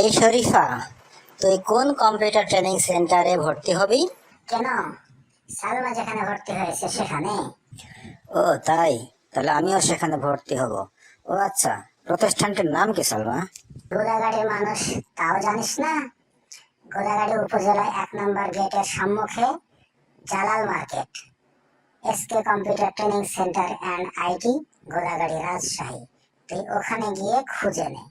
এই শরীফা তুই কোন কম্পিউটার ট্রেনিং সেন্টারে ভর্তি হবি? কেন? সালমা যেখানে ভর্তি হয়েছে সেখানে? ও তাই? তাহলে আমিও সেখানে ভর্তি হব। ও আচ্ছা। প্রতিষ্ঠানটির নাম কি সালমা? গোদাগাড়ির মানুষ তাও জানিস না? গোদাগাড়ি উপজেলায় এক নম্বর গেটের সম্মুখে Jalal market. SK computer training centre and IT Godagari Rajshahi. তুই ওখানে গিয়ে খুঁজে নে।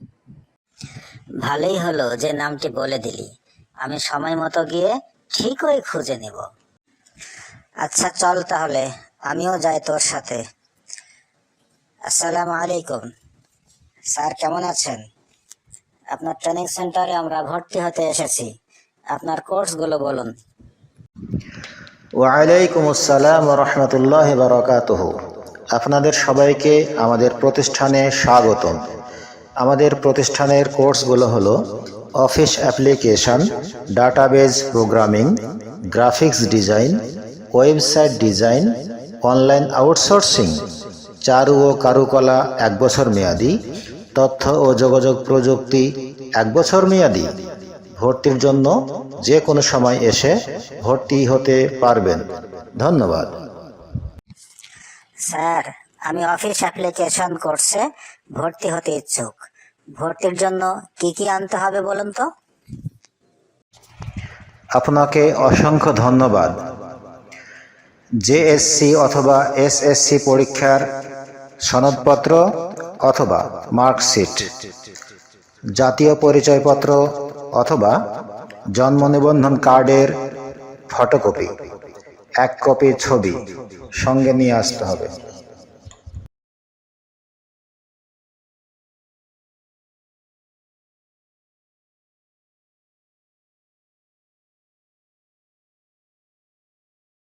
ভালোই হলো যে নামটি বলে দিলি। আমি সময় মতো গিয়ে ঠিকই খুঁজে নেব। আচ্ছা চল তাহলে, আমিও যাই তোর সাথে। আসসালামু আলাইকুম। স্যার, কেমন আছেন? আপনার ট্রেনিং সেন্টারে আমরা ভর্তি হতে এসেছি। আপনার কোর্সগুলো বলুন। ওয়ালাইকুম আসসালাম রহমতুল্লাহ বারকাতহ। আপনাদের সবাইকে আমাদের প্রতিষ্ঠানে স্বাগতম। আমাদের প্রতিষ্ঠানের কোর্সগুলো হলো office application, database programming, graphics design, website design, online outsourcing, চারু ও কারুকলা এক বছর মেয়াদি, তথ্য ও যোগাযোগ প্রযুক্তি এক বছর মেয়াদি। ভর্তির জন্য যে কোনো সময় এসে ভর্তি হতে পারবেন। ধন্যবাদ। স্যার আমি অফিস অ্যাপ্লিকেশন কোর্সে ভর্তি হতে ইচ্ছুক। ভর্তির জন্য কি কি আনতে হবে বলুন তো? আপনাকে অসংখ্য ধন্যবাদ। জেএসসি অথবা এসএসসি পরীক্ষার সনদপত্র অথবা মার্কশিট, জাতীয় পরিচয়পত্র অথবা জন্ম নিবন্ধন কার্ডের ফটোকপি, এক কপি ছবি সঙ্গে নিয়ে আসতে হবে।